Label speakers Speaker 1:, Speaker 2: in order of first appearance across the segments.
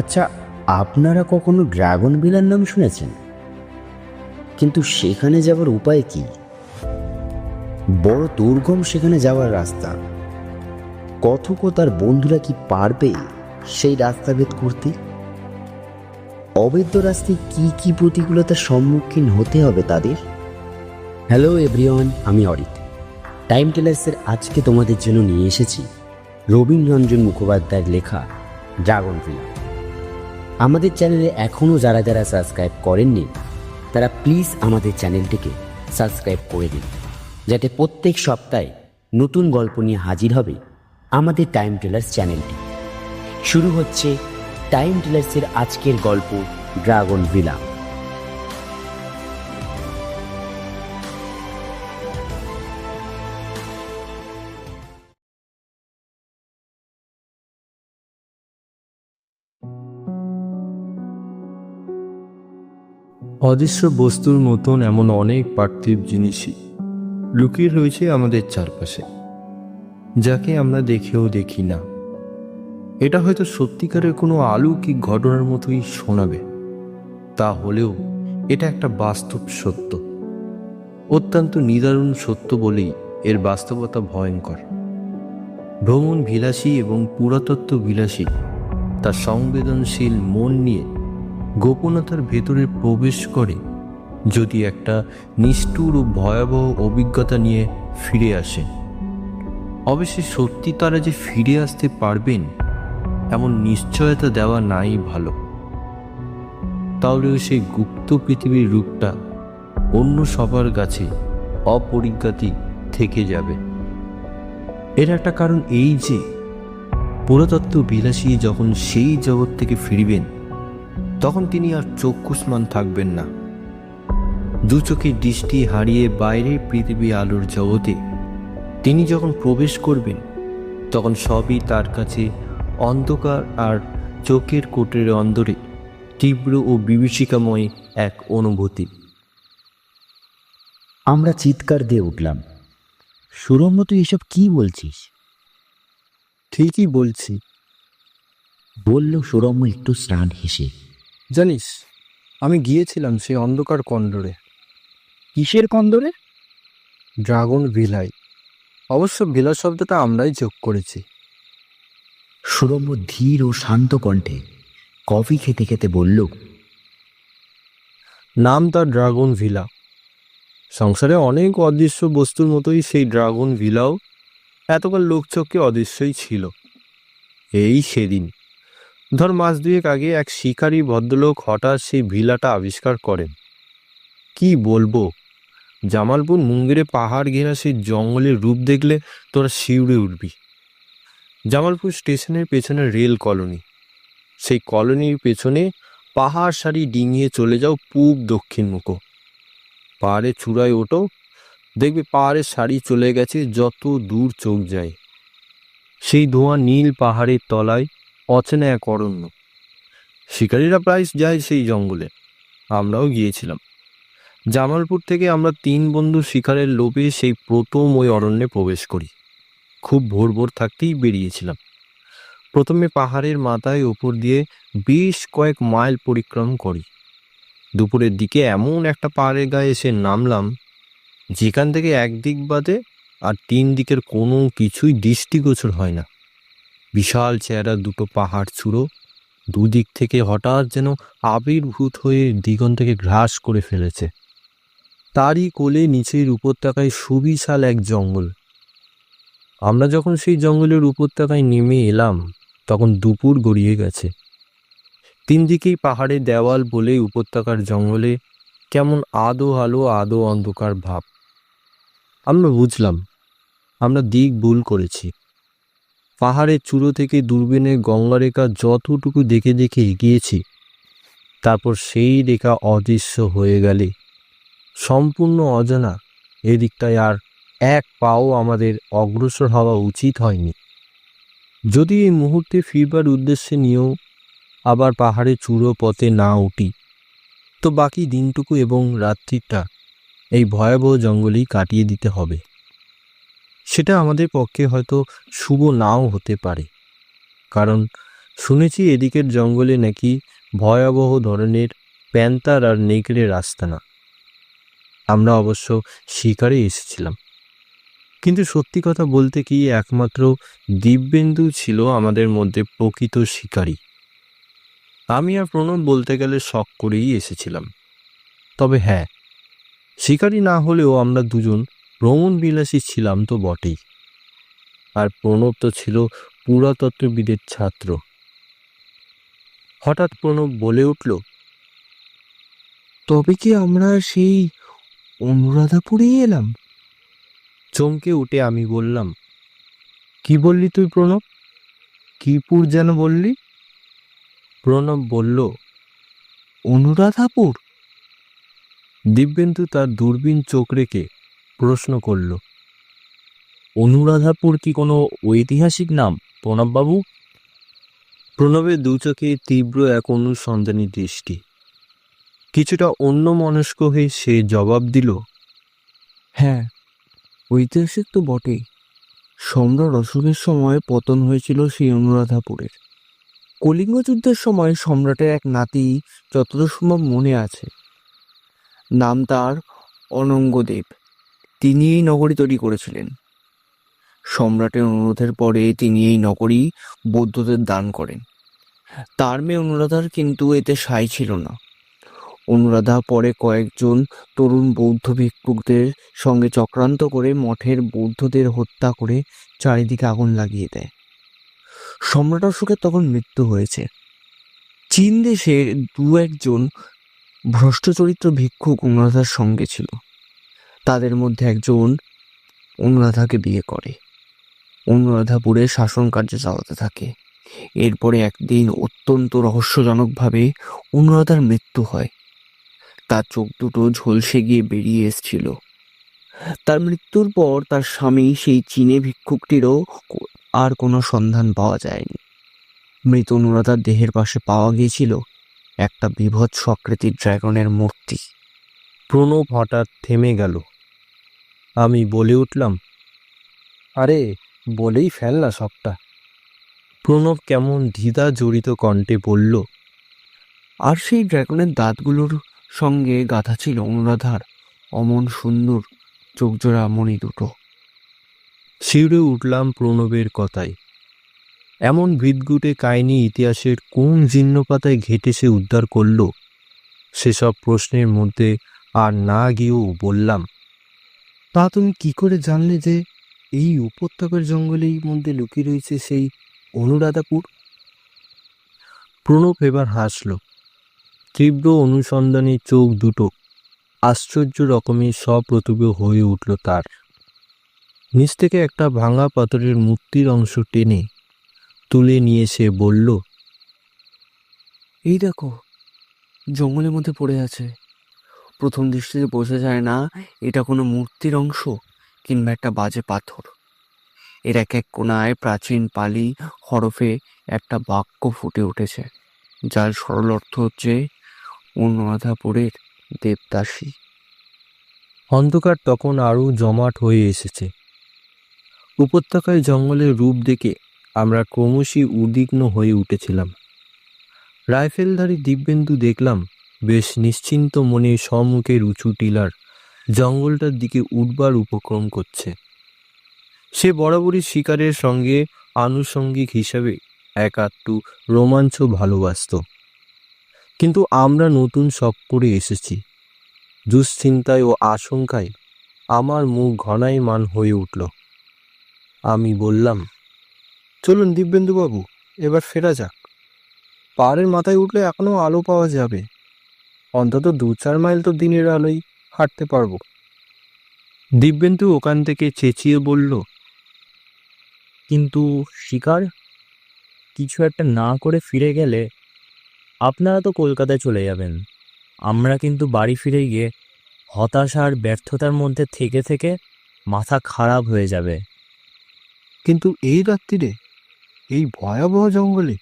Speaker 1: আচ্ছা আপনারা কখনো ড্রাগন বিলার নাম শুনেছেন? কিন্তু সেখানে যাওয়ার উপায় কি? বড় দুর্গম সেখানে যাওয়ার রাস্তা। কথক তার বন্ধুরা কি পারবে সেই রাস্তা ভেদ করতে? অবৈধ রাস্তায় কি কি প্রতিকূলতার সম্মুখীন হতে হবে তাদের? হ্যালো এভরিওয়ান আমি অরিত। টাইম টেলার্সের আজকে তোমাদের জন্য নিয়ে এসেছি রবীন্দ্রঞ্জন মুখোপাধ্যায়ের লেখা ড্রাগন ভিলা আমাদের চ্যানেলে এখনও যারা যারা সাবস্ক্রাইব করেননি, তারা প্লিজ আমাদের চ্যানেলটিকে সাবস্ক্রাইব করে দিন, যাতে প্রত্যেক সপ্তাহে নতুন গল্প নিয়ে হাজির হবে আমাদের টাইম টেলার্স চ্যানেলটি। শুরু হচ্ছে টাইম টেলার্সের আজকের গল্প ড্রাগন ভিলা
Speaker 2: অদৃশ্য বস্তুর মতন এমন অনেক পার্থিব জিনিসই লুকিয়ে রয়েছে আমাদের চারপাশে, যাকে আমরা দেখেও দেখি না। এটা হয়তো সত্যিকারের কোনো আলৌকিক ঘটনার মতোই শোনাবে। তা হলেও এটা একটা বাস্তব সত্য। অত্যন্ত নিদারুণ সত্য বলেই এর বাস্তবতা ভয়ঙ্কর। ভ্রমণ বিলাসী এবং পুরাতত্ত্ব বিলাসী তার সংবেদনশীল মন নিয়ে গোপনতার ভেতরে প্রবেশ করে যদি একটা নিষ্ঠুর ও ভয়াবহ অভিজ্ঞতা নিয়ে ফিরে আসেন অবশ্যই সত্যি তারা যে ফিরে আসতে পারবেন, এমন নিশ্চয়তা দেওয়া নাই ভালো। তাহলেও সেই গুপ্ত পৃথিবীর রূপটা অন্য সবার কাছে অপরিজ্ঞাতি থেকে যাবে। এর একটা কারণ এই যে পুরাতত্ত্ব বিলাসী যখন সেই জগৎ থেকে ফিরবেন তখন তিনি আর চক্ষুষ্মান থাকবেন না। দু চোখের দৃষ্টি হারিয়ে বাইরের পৃথিবী আলোর জগতে তিনি যখন প্রবেশ করবেন তখন সবই তার কাছে অন্ধকার আর চোখের কোটের অন্দরে তীব্র ও বিভীষিকাময় এক অনুভূতি।
Speaker 1: আমরা চিৎকার দিয়ে উঠলাম সুরম্য তুই এসব কি বলছিস?
Speaker 2: ঠিকই বলছি।
Speaker 1: বলল সুরম্য একটু স্নান হেসে।
Speaker 2: জানিস আমি গিয়েছিলাম সেই অন্ধকার কন্দরে।
Speaker 1: কিসের কন্দরে?
Speaker 2: ড্রাগন ভিলাই। অবশ্য ভিলা শব্দটা আমরাই যোগ করেছি।
Speaker 1: সুরম্য ধীর ও শান্ত কণ্ঠে কফি খেতে খেতে বলল
Speaker 2: নাম তার ড্রাগন ভিলা। সংসারে অনেক অদৃশ্য বস্তুর মতোই সেই ড্রাগন ভিলাও এতকাল লোকচক্ষে অদৃশ্যই ছিল। এই সেদিন ধর মাস দুয়েক আগে এক শিকারী ভদ্রলোক হঠাৎ সেই ভিলাটা আবিষ্কার করেন। কি বলব? জামালপুর মুঙ্গেরে পাহাড় ঘেরা সেই জঙ্গলের রূপ দেখলে তোরা শিউরে উঠবি। জামালপুর স্টেশনের পেছনে রেল কলোনি। সেই কলোনির পেছনে পাহাড় সারি ডিঙিয়ে চলে যাও পূব দক্ষিণ মুখো। পাহাড়ের চূড়ায় ওঠো, দেখবে পাহাড়ের সারি চলে গেছে যত দূর চোখ যায়। সেই ধোঁয়া নীল পাহাড়ের তলায় অচেনা এক অরণ্য শিকারীরা প্রায় যায় সেই জঙ্গলে। আমরাও গিয়েছিলাম। জামালপুর থেকে আমরা তিন বন্ধু শিকারের লোভে সেই প্রথম ওই অরণ্যে প্রবেশ করি। খুব ভোর ভোর থাকতেই বেরিয়েছিলাম। প্রথমে পাহাড়ের মাথায় ওপর দিয়ে বেশ কয়েক মাইল পরিক্রম করি। দুপুরের দিকে এমন একটা পাহাড়ের গায়ে এসে নামলাম, যেখান থেকে একদিক বাদে আর তিন দিকের কোনো কিছুই দৃষ্টিগোচর হয় না। বিশাল চেহারা দুটো পাহাড় চূড়ো, দুদিক থেকে হঠাৎ যেন আবির্ভূত হয়ে দিগন্তকে গ্রাস করে ফেলেছে। তারই কোলে নিচের উপত্যকায় সুবিশাল এক জঙ্গল। আমরা যখন সেই জঙ্গলের উপত্যকায় নেমে এলাম, তখন দুপুর গড়িয়ে গেছে। তিন দিকেই পাহাড়ের দেওয়াল বলে উপত্যকার জঙ্গলে কেমন আদো আলো, আদো অন্ধকার ভাব। আমরা বুঝলাম, আমরা দিক ভুল করেছি। পাহাড়ের চূড়ো থেকে দূরবীনে গঙ্গারেখা যতটুকু দেখে দেখে এগিয়েছি, তারপর সেই রেখা অদৃশ্য হয়ে গেলে। সম্পূর্ণ অজানা, এদিকটায় আর এক পাও আমাদের অগ্রসর হওয়া উচিত হয়নি। যদি এই মুহূর্তে ফিরবার উদ্দেশ্যে নিয়েও আবার পাহাড়ে চূড়ো পথে না উঠি, তো বাকি দিনটুকু এবং রাত্রিটা এই ভয়াবহ জঙ্গলেই কাটিয়ে দিতে হবে। সেটা আমাদের পক্ষে হয়তো শুভ নাও হতে পারে। কারণ শুনেছি এদিকের জঙ্গলে নাকি ভয়াবহ ধরনের প্যান্তার আর নেকড়ের আস্তানা আমরা অবশ্য শিকারে এসেছিলাম। কিন্তু সত্যি কথা বলতে কি, একমাত্র দিব্যেন্দু ছিল আমাদের মধ্যে প্রকৃত শিকারী। আমি আর প্রণব বলতে গেলে শখ করেই এসেছিলাম। তবে হ্যাঁ শিকারী না হলেও আমরা দুজন ভ্রমণ বিলাসী ছিলাম তো বটেই। আর প্রণব তো ছিল পুরাতত্ত্ববিদের ছাত্র। হঠাৎ প্রণব বলে উঠল
Speaker 3: তবে কি আমরা সেই অনুরাধাপুরেই এলাম?
Speaker 2: চমকে উঠে আমি বললাম কি বললি তুই প্রণব? কি পুর যেন বললি? প্রণব বলল
Speaker 3: অনুরাধাপুর?
Speaker 2: দিব্যেন্দু তার দূরবীন চোখ রেখে প্রশ্ন করল।
Speaker 1: অনুরাধাপুর কি কোনো ঐতিহাসিক নাম প্রণববাবু?
Speaker 2: প্রণবের দু চোখে তীব্র এক অনুসন্ধানী দৃষ্টি। কিছুটা অন্য মনস্ক হয়ে সে জবাব দিল
Speaker 3: হ্যাঁ ঐতিহাসিক তো বটেই। সম্রাট অশোকের সময় পতন হয়েছিল সেই অনুরাধাপুরের। কলিঙ্গ যুদ্ধের সময় সম্রাটের এক নাতি যতদূর সম্ভব মনে আছে। নাম তার অনঙ্গদেব। তিনি এই নগরী তৈরি করেছিলেন। সম্রাটের অনুরোধের পরে তিনি এই নগরী বৌদ্ধদের দান করেন। তার মেয়ে অনুরাধার কিন্তু এতে সাই ছিল না। অনুরাধা পরে কয়েকজন তরুণ বৌদ্ধ ভিক্ষুকদের সঙ্গে চক্রান্ত করে মঠের বৌদ্ধদের হত্যা করে চারিদিকে আগুন লাগিয়ে দেয়। সম্রাট অশোকের তখন মৃত্যু হয়েছে। চীন দেশের দু একজন ভ্রষ্ট চরিত্র ভিক্ষুক অনুরাধার সঙ্গে ছিল। তাদের মধ্যে একজন অনুরাধাকে বিয়ে করে। অনুরাধাপুরে শাসন কার্য চালাতে থাকে। এরপরে একদিন অত্যন্ত রহস্যজনকভাবে অনুরাধার মৃত্যু হয়। তার চোখ দুটো ঝলসে গিয়ে বেরিয়ে এসছিল। তার মৃত্যুর পর তার স্বামী সেই চীনে ভিক্ষুকটিরও আর কোনো সন্ধান পাওয়া যায়নি। মৃত অনুরাধার দেহের পাশে পাওয়া গিয়েছিল একটা বিভৎস আকৃতির ড্রাগনের মূর্তি।
Speaker 2: প্রণব হঠাৎ থেমে গেল। আমি বলে উঠলাম, আরে, বলেই ফেল না সবটা। প্রণব কেমন দ্বিধা জড়িত কণ্ঠে বলল,
Speaker 3: আর সেই ড্রাগনের দাঁতগুলোর সঙ্গে গাঁথা ছিল অনুরাধার অমন সুন্দর চোখজোড়া মণি দুটো।
Speaker 2: শিউরে উঠলাম প্রণবের কথায়। এমন ভিতগুটে কাহিনী ইতিহাসের কোন জীর্ণ পাতায় ঘেটে সে উদ্ধার করল, সেসব প্রশ্নের মধ্যে আর না গিয়েও বললাম, তা তুমি কি করে জানলে যে এই উপত্যকার জঙ্গলের মধ্যে লুকিয়ে রয়েছে সেই অনুরাধাপুর? প্রণব এবার হাসল। তীব্র অনুসন্ধানী চোখ দুটো আশ্চর্য রকমের সপ্রতিভ হয়ে উঠল তার। নিচ থেকে একটা ভাঙা পাথরের মূর্তির অংশ টেনে তুলে নিয়ে সে বলল,
Speaker 3: এই দেখো, জঙ্গলের মধ্যে পড়ে আছে প্রথম দৃষ্টিতে বোঝা যায় না এটা কোনো মূর্তির অংশ কিংবা একটা বাজে পাথর। এর এক এক কোনায় প্রাচীন পালি হরফে একটা বাক্য ফুটে উঠেছে যার সরল অর্থ হচ্ছে অনুরাধাপুরের দেবদাসী।
Speaker 2: অন্ধকার তখন আরও জমাট হয়ে এসেছে। উপত্যকায় জঙ্গলের রূপ দেখে আমরা ক্রমশই উদ্বিগ্ন হয়ে উঠেছিলাম। রাইফেলধারী দিব্যেন্দু দেখলাম বেশ নিশ্চিন্ত মনে সম্মুখের উঁচু টিলার জঙ্গলটার দিকে উঠবার উপক্রম করছে। সে বরাবরই শিকারের সঙ্গে আনুষঙ্গিক হিসাবে এক আধটু রোমাঞ্চ ভালোবাসত। কিন্তু আমরা নতুন শখ করে এসেছি। দুশ্চিন্তায় ও আশঙ্কায় আমার মুখ ঘনায়মান হয়ে উঠল। আমি বললাম, চলুন দিব্যেন্দুবাবু, এবার ফেরা যাক। পাহাড়ের মাথায় উঠলে এখনও আলো পাওয়া যাবে। অন্তত দু চার মাইল তো দিনের আলোয় হাঁটতে পারব। দিব্যেন্দু ওখান থেকে চেঁচিয়ে বলল
Speaker 1: কিন্তু শিকার কিছু একটা না করে ফিরে গেলে আপনারা তো কলকাতায় চলে যাবেন। আমরা কিন্তু বাড়ি ফিরে গিয়ে হতাশা আর ব্যর্থতার মধ্যে থেকে থেকে মাথা খারাপ হয়ে যাবে।
Speaker 2: কিন্তু এই রাত্রিরে এই ভয়াবহ জঙ্গলে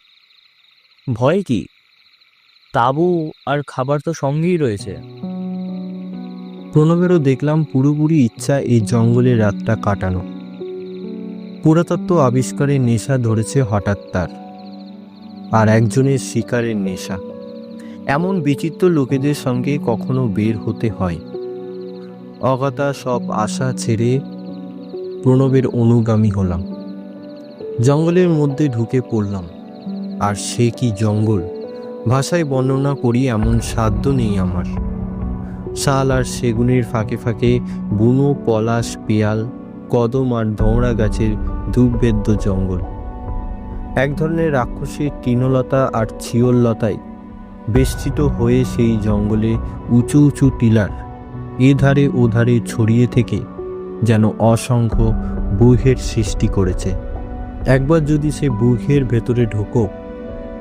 Speaker 1: ভয় কি? তাবু আর খাবার তো সঙ্গেই রয়েছে।
Speaker 2: প্রণবেরও দেখলাম পুরোপুরি ইচ্ছা এই জঙ্গলে রাতটা কাটানো। পুরাতত্ত্ব আবিষ্কারের নেশা ধরেছে হঠাৎ তার। আর একজনের শিকারের নেশা। এমন বিচিত্র লোকেদের সঙ্গে কখনো বের হতে হয়। অগাতা সব আশা ছেড়ে প্রণবের অনুগামী হলাম। জঙ্গলের মধ্যে ঢুকে পড়লাম। আর সে কি জঙ্গল? ভাষায় বর্ণনা করি এমন সাধ্য নেই আমার। শাল আর সেগুনের ফাঁকে ফাঁকে বুনো, পলাশ, পেয়াল, কদম আর ধওড়া গাছের ধূপবেদ্য জঙ্গল। এক ধরনের রাক্ষসী তৃণলতা আর ছিয়ললতায় বেষ্টিত হয়ে সেই জঙ্গলে উঁচু উঁচু টিলার এধারে ওধারে ছড়িয়ে থেকে যেন অসংখ্য বুহের সৃষ্টি করেছে। একবার যদি সে বুহের ভেতরে ঢোকো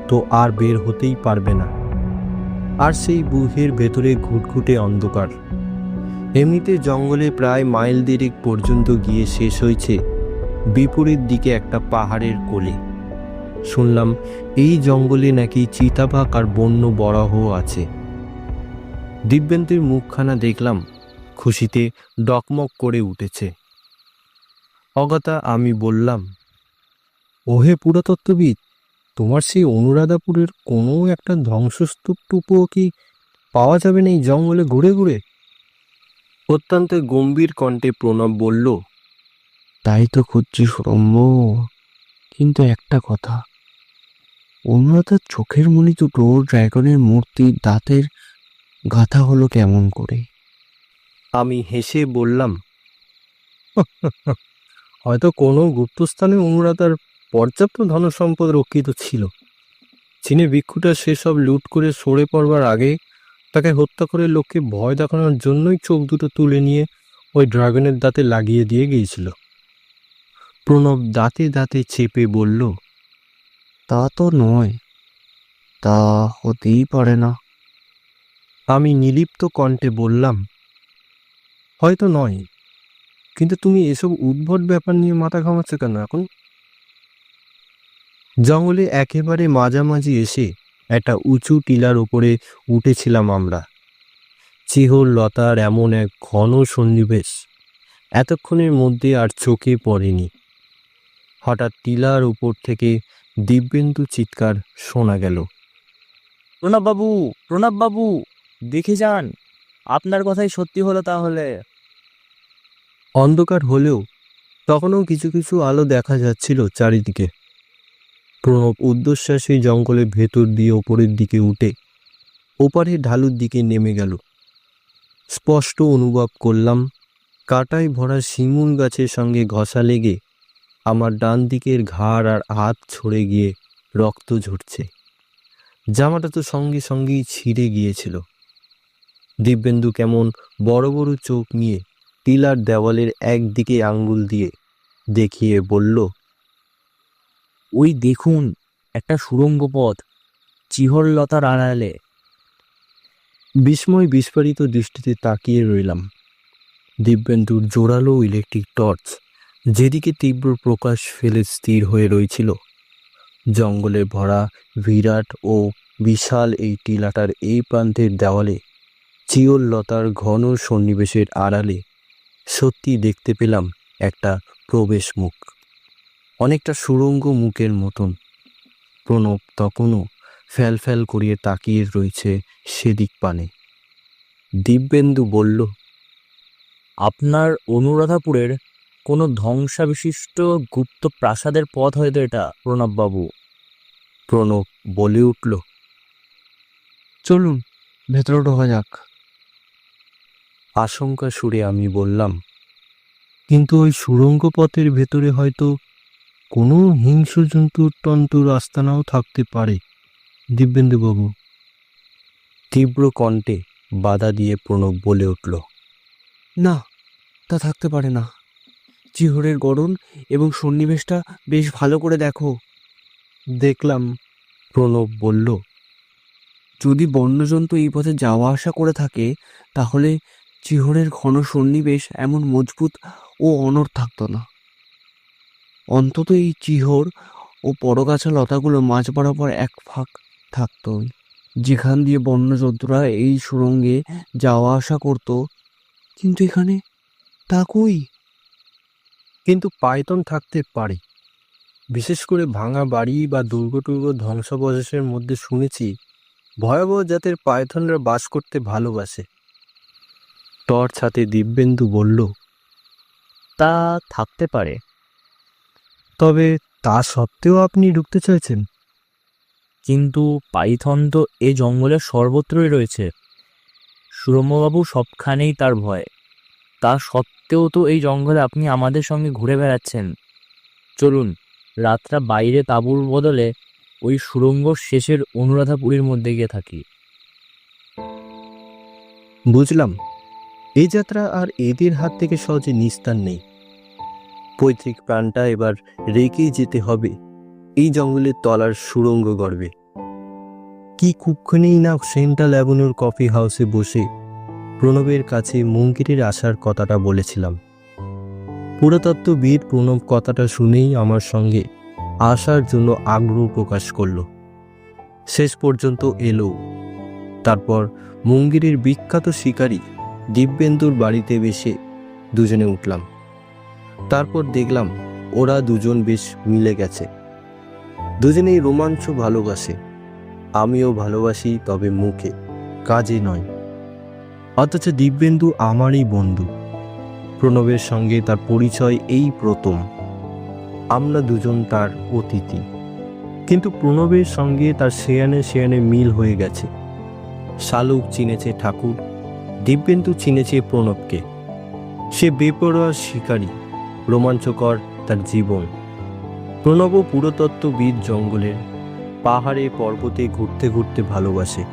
Speaker 2: তো আর বের হতেই পারবে না। আর সেই বুহের ভেতরে ঘুটঘুটে অন্ধকার। এমনিতে জঙ্গলে প্রায় মাইল দেড়েক পর্যন্ত গিয়ে শেষ হয়েছে বিপরীত দিকে একটা পাহাড়ের কোলে। শুনলাম এই জঙ্গলে নাকি চিতাবাঘ আর বন্য বরাহ আছে। দিব্যন্তের মুখখানা দেখলাম, খুশিতে ডকমক করে উঠেছে। অগতা আমি বললাম, ওহে পুরাতত্ত্ববিদ তোমার সেই অনুরাধাপুরের কোনো একটা ধ্বংসস্তূপ টুপুও কি পাওয়া যাবে না এই জঙ্গলে ঘুরে ঘুরে? অত্যন্ত গম্ভীর কণ্ঠে প্রণব বলল
Speaker 3: তাই তো খুঁজছি সুরম্য কিন্তু একটা কথা অনুরাধার চোখের মনি দুটো ড্রাগনের মূর্তির দাঁতের গাথা হলো কেমন করে?
Speaker 2: আমি হেসে বললাম হয়তো কোনো গুপ্তস্থানে অনুরাধার পর্যাপ্ত ধনসম্পদ রক্ষিত ছিল। চীনে ভিক্ষুটা সেসব লুট করে সরে পড়বার আগে তাকে হত্যা করে লোককে ভয় দেখানোর জন্যই চোখ দুটো তুলে নিয়ে ওই ড্রাগনের দাঁতে লাগিয়ে দিয়ে গিয়েছিল। প্রণব দাঁতে দাঁতে চেপে বলল,
Speaker 3: তা তো নয়, তা হতেই পারে না।
Speaker 2: আমি নিলিপ্ত কণ্ঠে বললাম, হয়তো নয়, কিন্তু তুমি এসব উদ্ভট ব্যাপার নিয়ে মাথা ঘামাচ্ছ কেন এখন? জঙ্গলে একেবারে মাঝামাঝি এসে একটা উঁচু টিলার ওপরে উঠেছিলাম আমরা। চিহর লতার এমন এক ঘন সন্নিবেশ। এতক্ষণের মধ্যে আর চোখে পড়েনি। হঠাৎ টিলার উপর থেকে দিব্যেন্দু চিৎকার শোনা গেল।
Speaker 4: প্রণব বাবু প্রণব বাবু দেখে যান আপনার কথাই সত্যি হলো তাহলে।
Speaker 2: অন্ধকার হলেও তখনও কিছু কিছু আলো দেখা যাচ্ছিল চারিদিকে। প্রণব ঊর্ধ্বশ্বাসে জঙ্গলের ভেতর দিয়ে ওপরের দিকে উঠে ওপারে ঢালুর দিকে নেমে গেল। স্পষ্ট অনুভব করলাম, কাটায় ভরা শিমুল গাছের সঙ্গে ঘষা লেগে আমার ডান দিকের ঘাড় আর হাত ছড়ে গিয়ে রক্ত ঝরছে। জামাটা তো সঙ্গে সঙ্গেই ছিঁড়ে গিয়েছিল। দিব্যেন্দু কেমন বড় বড় চোখ নিয়ে টিলার দেওয়ালের একদিকে আঙ্গুল দিয়ে দেখিয়ে বলল
Speaker 4: ওই দেখুন, একটা সুড়ঙ্গ পথ চিহরলতার আড়ালে।
Speaker 2: বিস্ময় বিস্ফারিত দৃষ্টিতে তাকিয়ে রইলাম। দিব্যেন্দুর জোরালো ইলেকট্রিক টর্চ যেদিকে তীব্র প্রকাশ ফেলে স্থির হয়ে রয়েছিল জঙ্গলে ভরা, বিরাট ও বিশাল এই টিলাটার এই প্রান্তের দেওয়ালে চিওর লতার ঘন সন্নিবেশের আড়ালে সত্যি দেখতে পেলাম একটা প্রবেশ মুখ অনেকটা সুড়ঙ্গ মুখের মতন। প্রণব তখনও ফ্যাল ফ্যাল করিয়ে তাকিয়ে রয়েছে সেদিক পানে। দিব্যেন্দু বলল
Speaker 4: আপনার অনুরাধাপুরের কোনো ধ্বংসাবিশিষ্ট গুপ্ত প্রাসাদের পথ হয়তো এটা প্রণববাবু।
Speaker 2: প্রণব বলে উঠল
Speaker 3: চলুন ভেতরে ঢোকা যাক।
Speaker 2: আশঙ্কা সুরে আমি বললাম কিন্তু ওই সুরঙ্গ পথের ভেতরে হয়তো কোনো হিংস্র জন্তুর তন্তুর আস্তানাও থাকতে পারে দিব্যেন্দুবাবু। তীব্র কণ্ঠে বাধা দিয়ে প্রণব বলে উঠল
Speaker 3: না তা থাকতে পারে না। চিহরের গড়ন এবং সন্নিবেশটা বেশ ভালো করে দেখো।
Speaker 2: দেখলাম প্রণব বলল।
Speaker 3: যদি বন্যজন্তু এই পথে যাওয়া আসা করে থাকে তাহলে চিহরের ঘন সন্নিবেশ এমন মজবুত ও অনড় থাকতো না। অন্তত এই চিহর ও পরগাছা লতাগুলো মাঝ বরাবর এক ফাঁক থাকতো। যেখান দিয়ে বন্যজন্তুরা এই সুড়ঙ্গে যাওয়া আসা করতো। কিন্তু এখানে তা কই?
Speaker 2: কিন্তু পাইথন থাকতে পারে। বিশেষ করে ভাঙা বাড়ি বা দুর্গটুর্গ ধ্বংসাবশেষের মধ্যে শুনেছি ভয়াবহ জাতের পায়থনরা বাস করতে ভালোবাসে। টর্চ হাতে দিব্যেন্দু বলল
Speaker 4: তা থাকতে পারে।
Speaker 2: তবে তা সত্ত্বেও আপনি ঢুকতে চাইছেন
Speaker 4: কিন্তু পাইথন তো এ জঙ্গলের সর্বত্রই রয়েছে। সুরম্যবাবু সবখানেই তার ভয়। তা সত্ত্বেও তো এই জঙ্গলে আপনি আমাদের সঙ্গে ঘুরে বেড়াচ্ছেন। চলুন রাতটা বাইরে তাঁবুর বদলে ওই সুরঙ্গ শেষের অনুরাধাপুরীর মধ্যে গিয়ে থাকি।
Speaker 2: বুঝলাম। এই যাত্রা আর এদের হাত থেকে সহজে নিস্তার নেই। পৈতৃক প্রাণটা এবার রেখেই যেতে হবে। এই জঙ্গলের তলার সুরঙ্গ গর্বে কি কুক্ষণেই না সেন্ট্রাল অ্যাভিনিউর কফি হাউসে বসে প্রণবের কাছে মঙ্কিরের আসার কথাটা বলেছিলাম। পুরাতত্ত্ববিদ প্রণব কথাটা শুনেই আমার সঙ্গে আসার জন্য আগ্রহ প্রকাশ করল। শেষ পর্যন্ত এলো। তারপর মঙ্গিরের বিখ্যাত শিকারী দিব্যেন্দুর বাড়িতে বেশে দুজনে উঠলাম। তারপর দেখলাম ওরা দুজন বেশ মিলে গেছে। দুজনেই রোমাঞ্চ ভালোবাসে। আমিও ভালোবাসি, তবে মুখে। কাজে নয়। অথচ দিব্যেন্দু আমারই বন্ধু। প্রণবের সঙ্গে তার পরিচয় এই প্রথম। আমরা দুজন তার অতিথি। কিন্তু প্রণবের সঙ্গে তার শেয়ানে শেয়ানে মিল হয়ে গেছে। শালুক চিনেছে ঠাকুর, দিব্যেন্দু চিনেছে প্রণবকে। সে বেপরোয়া শিকারী। রোমাঞ্চকর তার জীবন। প্রণব পুরাতত্ত্ববিদ জঙ্গলের পাহাড়ে পর্বতে ঘুরতে ঘুরতে ভালোবাসে।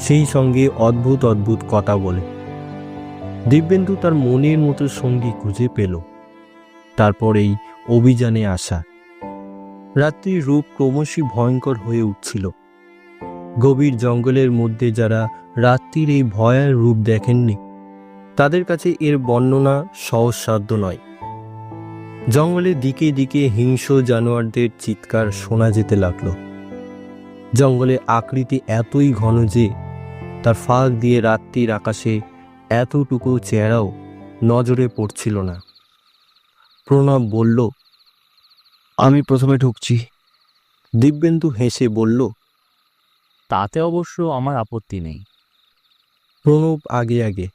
Speaker 2: সেই সঙ্গে অদ্ভুত অদ্ভুত কথা বলে। দিব্যেন্দু তার মনের মতো সঙ্গী খুঁজে পেল। তারপর এই অভিযানে আসা। রাত্রির রূপ ক্রমশই ভয়ঙ্কর হয়ে উঠছিল। গভীর জঙ্গলের মধ্যে যারা রাত্রির এই ভয়ার রূপ দেখেননি, তাদের কাছে এর বর্ণনা সহজসাধ্য নয়। জঙ্গলের দিকে দিকে হিংস্র জানোয়ারদের চিৎকার শোনা যেতে লাগল। জঙ্গলের আকৃতি এতই ঘন যে তার ফাঁক দিয়ে রাত্রির আকাশে এতটুকু চেহারাও নজরে পড়ছিল না। প্রণব বলল
Speaker 3: আমি প্রথমে ঢুকছি।
Speaker 2: দিব্যেন্দু হেসে বলল
Speaker 4: তাতে অবশ্য আমার আপত্তি নেই।
Speaker 2: প্রণব আগে আগে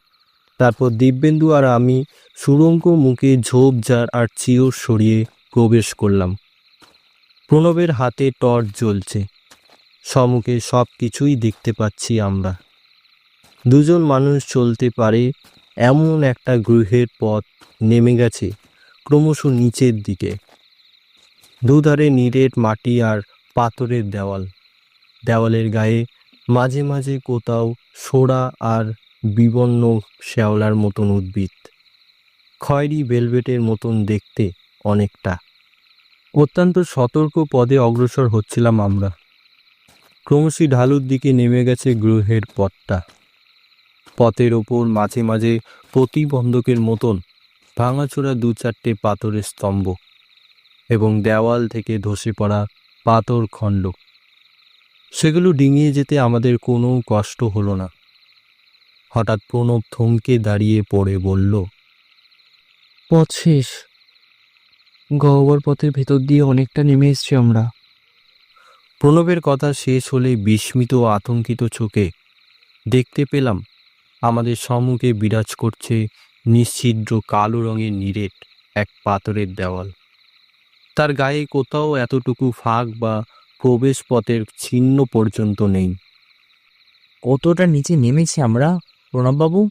Speaker 2: তারপর দিব্যেন্দু আর আমি সুরঙ্গ মুখে ঝোপঝাড় আর চিওর সরিয়ে প্রবেশ করলাম। প্রণবের হাতে টর্চ জ্বলছে। সমুখে সব কিছুই দেখতে পাচ্ছি আমরা। দুজন মানুষ চলতে পারে এমন একটা গৃহের পথ নেমে গেছে ক্রমশ নিচের দিকে। দুধারে নিরেট মাটি আর পাথরের দেওয়াল। দেওয়ালের গায়ে মাঝে মাঝে কোথাও সোড়া আর বিবর্ণ শ্যাওলার মতন উদ্ভিদ। খয়েরি ভেলভেটের মতন দেখতে অনেকটা। অত্যন্ত সতর্ক পদে অগ্রসর হচ্ছিলাম আমরা। ক্রমশই ঢালুর দিকে নেমে গেছে গ্রহের পথটা। পথের ওপর মাঝে মাঝে প্রতিবন্ধকের মতন ভাঙাচোরা দু চারটে পাথরের স্তম্ভ এবং দেওয়াল থেকে ধসে পড়া পাথর খণ্ড সেগুলো ডিঙিয়ে যেতে আমাদের কোনো কষ্ট হলো না। হঠাৎ প্রণব থমকে দাঁড়িয়ে পড়ে বলল
Speaker 3: পথ শেষ। গহ্বর পথের ভেতর দিয়ে অনেকটা নেমে এসছি আমরা।
Speaker 2: প্রণবের কথা শেষ হলে বিস্মিত ও আতঙ্কিত চোখে দেখতে পেলাম আমাদের সম্মুখে বিরাজ করছে নিশ্ছিদ্র কালো রঙের নিরেট এক পাথরের দেওয়াল। তার গায়ে কোথাও এতটুকু ফাঁক বা প্রবেশ পথের চিহ্ন পর্যন্ত নেই।
Speaker 4: কতটা নিচে নেমেছি আমরা প্রণববাবু?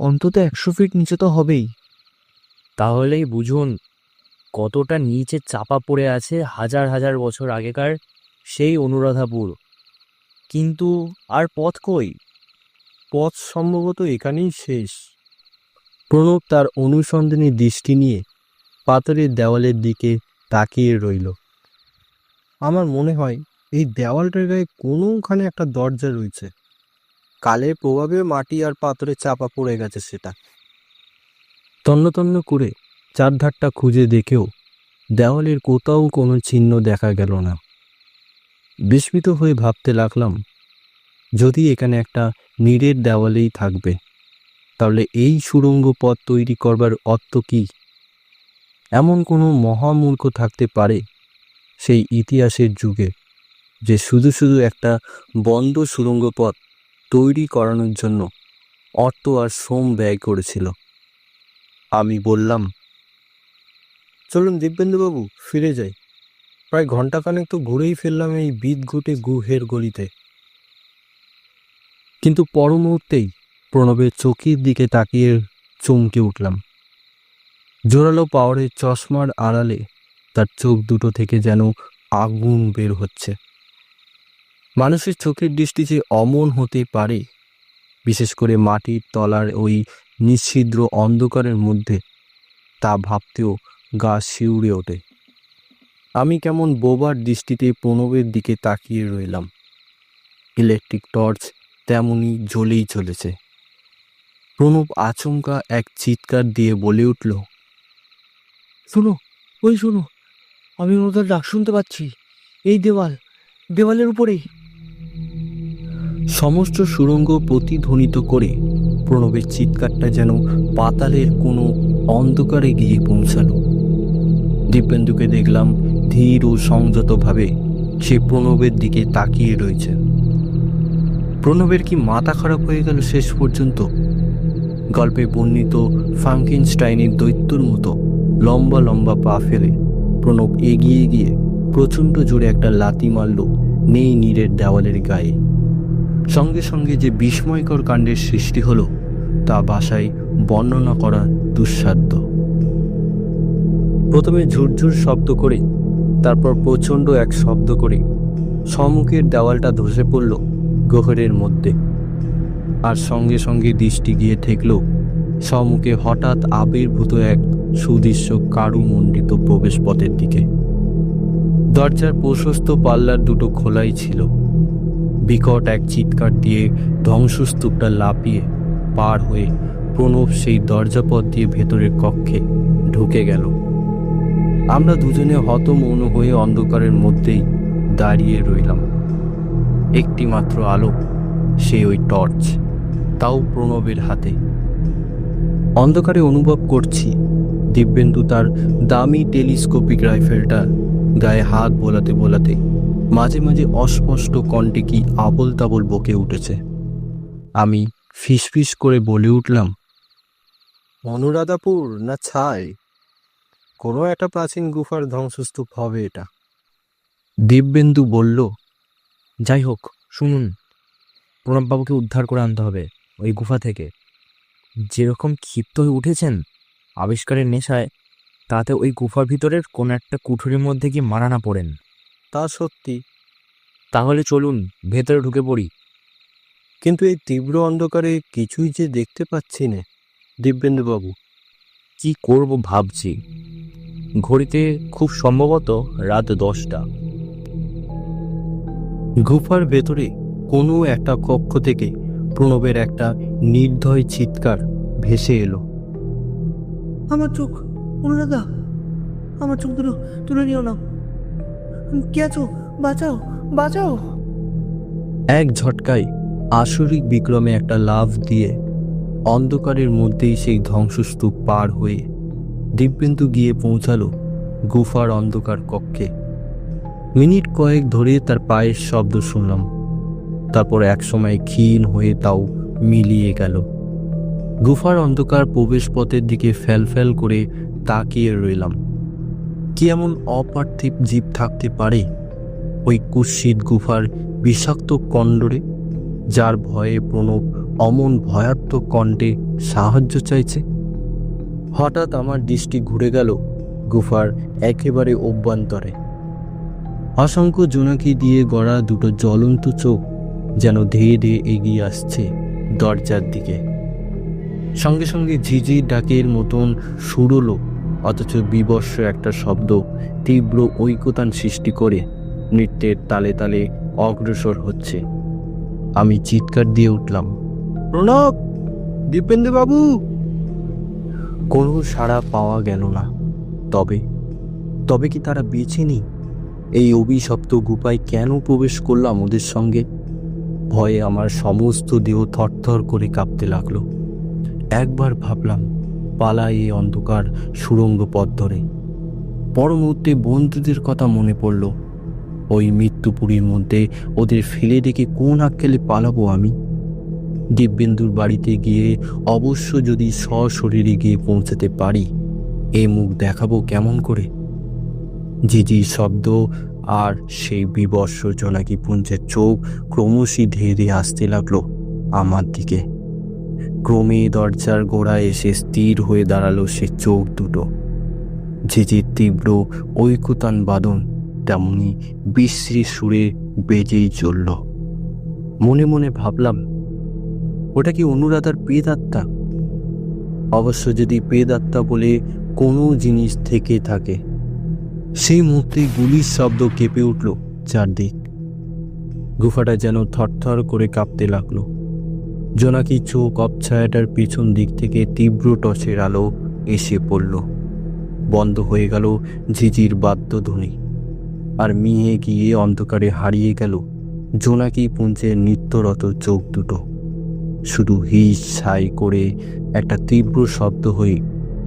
Speaker 3: অন্তত একশো ফিট নিচে তো হবেই।
Speaker 4: তাহলেই বুঝুন কতটা নিচে চাপা পড়ে আছে হাজার হাজার বছর আগেকার সেই অনুরাধাপুর। কিন্তু আর পথ কই?
Speaker 2: পথ সম্ভবত এখানেই শেষ। প্রণব তার অনুসন্ধানী দৃষ্টি নিয়ে পাথরের দেওয়ালের দিকে তাকিয়ে রইল। আমার মনে হয় এই দেওয়ালটার গায়ে কোনোখানে একটা দরজা রয়েছে। কালের প্রভাবে মাটি আর পাথরে চাপা পড়ে গেছে সেটা। তন্ন তন্ন করে চারধারটা খুঁজে দেখেও দেওয়ালের কোথাও কোনো চিহ্ন দেখা গেল না। বিস্মিত হয়ে ভাবতে লাগলাম, যদি এখানে একটা নিরের দেওয়ালেই থাকবে, তাহলে এই সুড়ঙ্গ পথ তৈরি করবার অর্থ কি? এমন কোনো মহামূর্খ থাকতে পারে সেই ইতিহাসের যুগে, যে শুধু শুধু একটা বন্ধ সুড়ঙ্গ পথ তৈরি করানোর জন্য অর্থ আর শ্রম ব্যয় করেছিল। আমি বললাম, চলুন দিব্যেন্দুবাবু, ফিরে যাই। প্রায় ঘন্টাখানেক তো ঘুরেই ফেললাম এই বিদঘুটে গুহের গলিতে। কিন্তু পর মুহূর্তেই প্রণবের চোখের দিকে তাকিয়ে চমকে উঠলাম। জোরালো পাওয়ারের চশমার আড়ালে তার চোখ দুটো থেকে যেন আগুন বের হচ্ছে। মানুষের চোখের দৃষ্টি যে অমন হতে পারে, বিশেষ করে মাটির তলার ওই নিঃছিদ্র অন্ধকারের মধ্যে, তা ভাবতেও গা শিউড়ে ওঠে। আমি কেমন বোবার দৃষ্টিতে প্রণবের দিকে তাকিয়ে রইলাম। ইলেকট্রিক টর্চ তেমনই জ্বলেই চলেছে। প্রণব আচমকা এক চিৎকার দিয়ে বলে উঠল,
Speaker 3: শুনো, ওই শোনো, আমি ওদের ডাক শুনতে পাচ্ছি। এই দেওয়াল, দেওয়ালের উপরেই।
Speaker 2: সমস্ত সুড়ঙ্গ প্রতিধ্বনিত করে প্রণবের চিৎকারটা যেন পাতালের কোনো অন্ধকারে গিয়ে পৌঁছালো। দিব্যেন্দুকে দেখলাম ধীর ও সংযতভাবে সে প্রণবের দিকে তাকিয়ে রয়েছে। প্রণবের কি মাথা খারাপ হয়ে গেল শেষ পর্যন্ত? গল্পে বর্ণিত ফ্রাঙ্কেনস্টাইনের দৈত্যর মতো লম্বা লম্বা পা ফেলে প্রণব এগিয়ে গিয়ে প্রচণ্ড জোরে একটা লাতি মারল নেই নীরের দেওয়ালের গায়ে। সঙ্গে সঙ্গে যে বিস্ময়কর কাণ্ডের সৃষ্টি হলো, তা বাসায় বর্ণনা করা দুঃসাধ্য। প্রথমে ঝুরঝুর শব্দ করে, তারপর প্রচণ্ড এক শব্দ করে সম্মুখের দেওয়ালটা ধসে পড়ল গহরের মধ্যে। আর সঙ্গে সঙ্গে দৃষ্টি গিয়ে ঠেকল সম্মুখে হঠাৎ আবির্ভূত এক সুদৃশ্য কারুমণ্ডিত প্রবেশপথের দিকে। দরজার প্রশস্ত পাল্লার দুটো খোলাই ছিল। বিকট এক চিৎকার দিয়ে ধ্বংসস্তূপটা লাপিয়ে পার হয়ে প্রণব সেই দরজাপথ দিয়ে ভেতরের কক্ষে ঢুকে গেল। আমরা দুজনে হতমৌন হয়ে অন্ধকারের মধ্যেই দাঁড়িয়ে রইলাম। একটি মাত্র আলো, সে ওই টর্চ, তাও প্রণবের হাতে। অন্ধকারে অনুভব করছি দিব্যেন্দু তার দামি টেলিস্কোপিক রাইফেলটা গায়ে হাত বোলাতে বোলাতে মাঝে মাঝে অস্পষ্ট কণ্ঠে কি আবল তাবল বকে উঠেছে। আমি ফিসফিস করে বলে উঠলাম, অনুরাধাপুর না ছাই? কোনো একটা প্রাচীন গুফার ধ্বংসস্তূপ হবে এটা। দিব্যেন্দু বলল,
Speaker 4: যাই হোক, শুনুন, প্রণববাবুকে উদ্ধার করে আনতে হবে ওই গুফা থেকে। যেরকম ক্ষিপ্ত হয়ে উঠেছেন আবিষ্কারের নেশায়, তাতে ওই গুফার ভিতরের কোনো একটা কুঠুরির মধ্যে গিয়ে মারা না পড়েন।
Speaker 2: তা সত্যি।
Speaker 4: তাহলে চলুন ভেতরে ঢুকে পড়ি।
Speaker 2: কিন্তু এই তীব্র অন্ধকারে কিছুই যে দেখতে পাচ্ছি না দিব্যেন্দুবাবু।
Speaker 4: কি করব ভাবছি। ঘড়িতে খুব সম্ভবত রাত দশটা।
Speaker 2: গুফার ভেতরে কোনো একটা কক্ষ থেকে প্রণবের একটা নির্দয় চিৎকার ভেসে এলো।
Speaker 3: আমার চোখ অনুরাধা! আমার চোখ দুটো তুলে নিও না। কে আছো? বাঁচাও বাঁচাও।
Speaker 2: এক ঝটকায় আসরিক বিক্রমে একটা লাভ দিয়ে অন্ধকারের মধ্যেই সেই ধ্বংসস্তূপ পার হয়ে দিব্যেন্দু গিয়ে পৌঁছালো গুফার অন্ধকার কক্ষে। মিনিট কয়েক ধরে তার পায়ের শব্দ শুনলাম। তারপর একসময় ক্ষীণ হয়ে তাও মিলিয়ে গেল। গুফার অন্ধকার প্রবেশপথের দিকে ফ্যাল করে তাকিয়ে রইলাম। কি এমন অপার্থিব জীব থাকতে পারে? ওই কুৎসিত গুফার বিষাক্ত কণ্ডরে, যার ভয়ে প্রণব অমন ভয়াত্মক কণ্ঠে সাহায্য চাইছে? হঠাৎ আমার দৃষ্টি ঘুরে গেল গুফার একেবারে অভ্যন্তরে। অসংখ্য জোনাকি দিয়ে গড়া দুটো জ্বলন্ত চোখ যেন ধেয়ে ধেয়ে এগিয়ে আসছে দরজার দিকে। সঙ্গে সঙ্গে ঝিঝির ডাকের মতন সুরলো অথচ বিবর্ষ একটা শব্দ তীব্র ঐকতান সৃষ্টি করে নৃত্যের তালে তালে অগ্রসর হচ্ছে। আমি চিৎকার দিয়ে উঠলাম, প্রণব দীপেন্দ্র বাবু কোনো সাড়া পাওয়া গেল না। তবে তবে কি তারা বেছে নেই? এই অভিশপ্ত গুপায় কেন প্রবেশ করলাম ওদের সঙ্গে? ভয়ে আমার সমস্ত দেহ থরথর করে কাঁপতে লাগল। একবার ভাবলাম পালাই এই অন্ধকার সুড়ঙ্গ পথ ধরে। পর মুহূর্তে বন্ধুদের কথা মনে পড়ল, ওই মৃত্যুপুরীর মধ্যে ওদের ফেলে রেখে কোন আক্কেলে পালাবো আমি? দিব্যেন্দুর বাড়িতে গিয়ে অবশ্য যদি সশরীরে গিয়ে পৌঁছাতে পারি, এ মুখ দেখাবো কেমন করে? ঝিঝি শব্দ আর সেই বিবর্ষ জোনাকি পুঞ্জের চোখ ক্রমশই ধীরে আসতে লাগল আমার দিকে। ক্রমে দরজার গোড়ায় এসে স্থির হয়ে দাঁড়াল সে চোখ দুটো। ঝিঝির তীব্র ঐকুতান বাদন তেমনি বিশ্রী সুরে বেজেই চলল। মনে মনে ভাবলাম, ওটা কি অনুরাধার পেদাত্মা অবশ্য যদি পেদাত্মা বলে কোনো জিনিস থেকে থাকে, সেই মুহূর্তে গুলির শব্দ কেঁপে উঠল চারদিক। গুফাটা যেন থরথর করে কাঁপতে লাগল। জোনাকি চোখ অপছায়াটার পিছন দিক থেকে তীব্র টর্চের আলো এসে পড়ল। বন্ধ হয়ে গেল ঝিঝির বাদ্যধ্বনি। আর মিয়ে গিয়ে অন্ধকারে হারিয়ে গেল জোনাকি পুঞ্জের নিত্যরত চোখ দুটো। শুধু হিস ছাই করে একটা তীব্র শব্দ হয়ে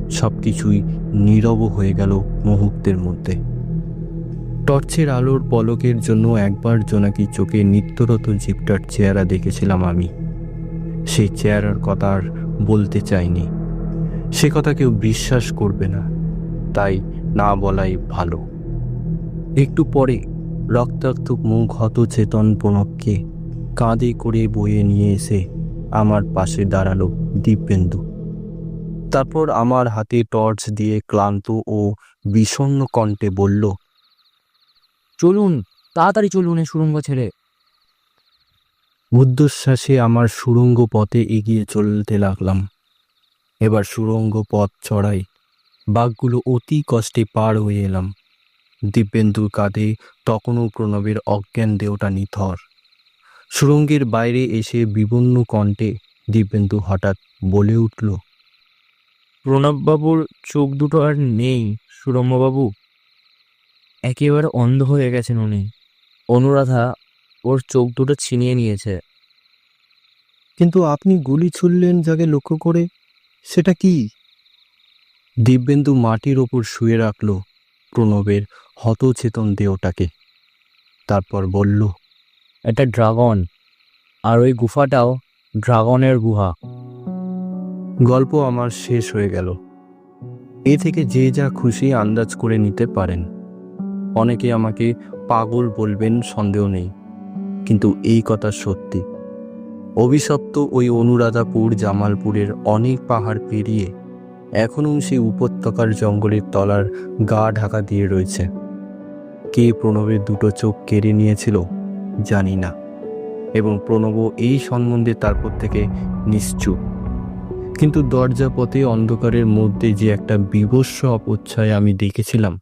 Speaker 2: সব কিছুই নীরব হয়ে গেল মুহূর্তের মধ্যে। টর্চের আলোর পলকের জন্য একবার জোনাকি চোখে নিত্যরত জিপটার চেহারা দেখেছিলাম আমি। সেই চেহারার কথা আর বলতে চাইনি। সে কথা কেউ বিশ্বাস করবে না, তাই না বলাই ভালো। একটু পরে রক্তাক্ত মুখ হতচেতন প্রণবকে কাঁধে করে বয়ে নিয়ে এসে আমার পাশে দাঁড়াল দিব্যেন্দু। তারপর আমার হাতে টর্চ দিয়ে ক্লান্ত ও বিষণ্ণ কণ্ঠে বলল,
Speaker 4: চলুন, তাড়াতাড়ি চলুন এ সুড়ঙ্গ ছেড়ে।
Speaker 2: বুদ্ধশ্বাসে আমার সুড়ঙ্গ পথে এগিয়ে চলতে লাগলাম। এবার সুড়ঙ্গ পথ চড়াই বাঘগুলো অতি কষ্টে পার হয়ে এলাম। দিব্যেন্দুর কাঁধে তখনও প্রণবের অজ্ঞান দেহটা নিথর। সুড়ঙ্গের বাইরে এসে বিবন্ন কণ্ঠে দিব্যেন্দু হঠাৎ বলে উঠল
Speaker 4: প্রণববাবুর চোখ দুটো আর নেই সুরম্যবাবু। একেবারে অন্ধ হয়ে গেছেন উনি। অনুরাধা ওর চোখ দুটো ছিনিয়ে নিয়েছে।
Speaker 2: কিন্তু আপনি গুলি ছুড়লেন যাকে লক্ষ্য করে সেটা কি? দিব্যেন্দু মাটির ওপর শুয়ে রাখল প্রণবের হতচেতন দেহটাকে। তারপর বলল
Speaker 4: একটা ড্রাগন আর ওই গুফাটাও ড্রাগনের গুহা।
Speaker 2: গল্প আমার শেষ হয়ে গেল। এ থেকে যে যা খুশি আন্দাজ করে নিতে পারেন। অনেকে আমাকে পাগল বলবেন সন্দেহ নেই। কিন্তু এই কথা সত্যি। অভিশপ্ত ওই অনুরাধাপুর জামালপুরের অনেক পাহাড় পেরিয়ে এখনও সেই উপত্যকার জঙ্গলের তলার গা ঢাকা দিয়ে রয়েছে। কে প্রণবের দুটো চোখ কেড়ে নিয়েছিল জানি না এবং প্রণব এই সম্বন্ধে তারপর থেকে নিশ্চুপ। কিন্তু দরজা পথে অন্ধকারের মধ্যে যে একটা বিভৎস অপচ্ছায় আমি দেখেছিলাম,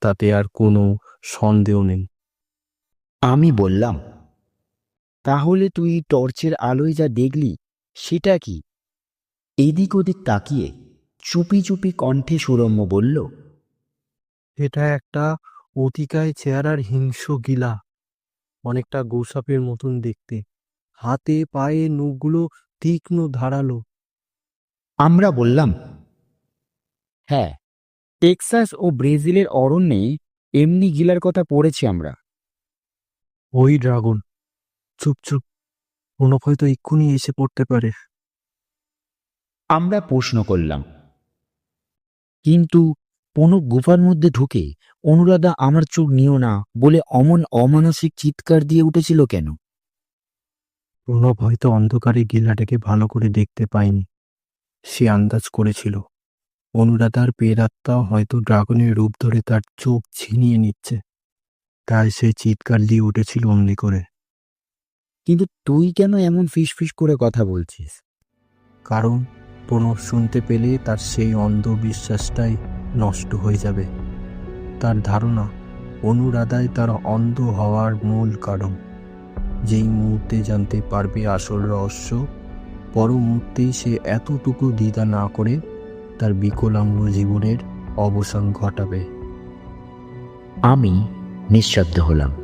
Speaker 2: তাতে আর কোনো সন্দেহ নেই।
Speaker 1: আমি বললাম তাহলে তুই টর্চের আলোয় যা দেখলি সেটা কি? এদিক ওদিক তাকিয়ে চুপি চুপি কণ্ঠে সুরম্য বলল
Speaker 2: এটা একটা অতিকায় চেহারার হিংস্র গিলা অনেকটা গোসাপের মতন দেখতে। হাতে পায়ে নখগুলো তীক্ষ্ণ ধারালো।
Speaker 1: আমরা বললাম হ্যাঁ টেক্সাস ও ব্রাজিলের অরণ্যে এমনি গিলার কথা পড়েছি আমরা।
Speaker 2: ওই ড্রাগন চুপ চুপ। কোনো হয়তো এক্ষুনি এসে পড়তে পারে।
Speaker 1: আমরা প্রশ্ন করলাম কিন্তু প্রণব গুফার মধ্যে ঢুকে অনুরাধা আমার চোখ নিও না বলে অমন অমানসিক চিৎকার দিয়ে উঠেছিল কেন?
Speaker 2: প্রণব হয়তো অন্ধকারে গিলাটাকে ভালো করে দেখতে পায়নি। সে আন্দাজ করেছিল অনুরাধার পেরাত্মা হয়তো ড্রাগনের রূপ ধরে তার চোখ ছিনিয়ে নিচ্ছে। তাই সে চিৎকার দিয়ে উঠেছিল অমনি করে।
Speaker 1: কিন্তু তুই কেন এমন ফিস ফিস করে কথা বলছিস?
Speaker 2: কারণ প্রণব শুনতে পেলে তার সেই অন্ধবিশ্বাসটাই নষ্ট হয়ে যাবে। তার ধারণা অনুরাধায় তার অন্ধ হওয়ার মূল কারণ। যেই মুহূর্তে জানতে পারবে আসল রহস্য পর মুহূর্তেই সে এতটুকু দ্বিধা না করে তার বিকলাঙ্গ জীবনের অবসান ঘটাবে।
Speaker 1: আমি নিঃশব্দ হলাম।